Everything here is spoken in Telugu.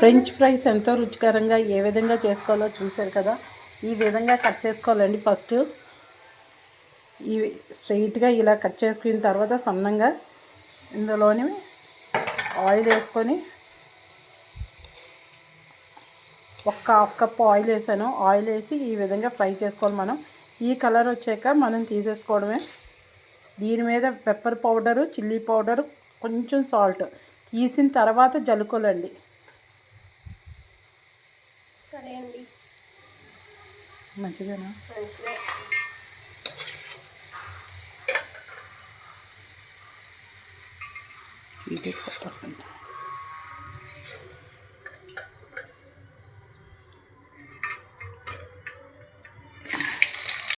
ఫ్రెంచ్ ఫ్రైస్ ఎంతో రుచికరంగా ఏ విధంగా చేసుకోవాలో చూశారు కదా. ఈ విధంగా కట్ చేసుకోవాలండి ఫస్ట్. ఈ స్ట్రైట్గా ఇలా కట్ చేసుకున్న తర్వాత సన్నంగా ఇందులోని ఆయిల్ వేసుకొని ఒక్క హాఫ్ కప్ ఆయిల్ వేసాను. ఆయిల్ వేసి ఈ విధంగా ఫ్రై చేసుకోవాలి మనం. ఈ కలర్ వచ్చాక మనం తీసేసుకోవడమే. దీని మీద పెప్పర్ పౌడరు చిల్లీ పౌడరు కొంచెం సాల్ట్ తీసిన తర్వాత జలుకోలండి. సరే అండి. మంచిదేనా? మంచిదే. ఇది పర్సెంట్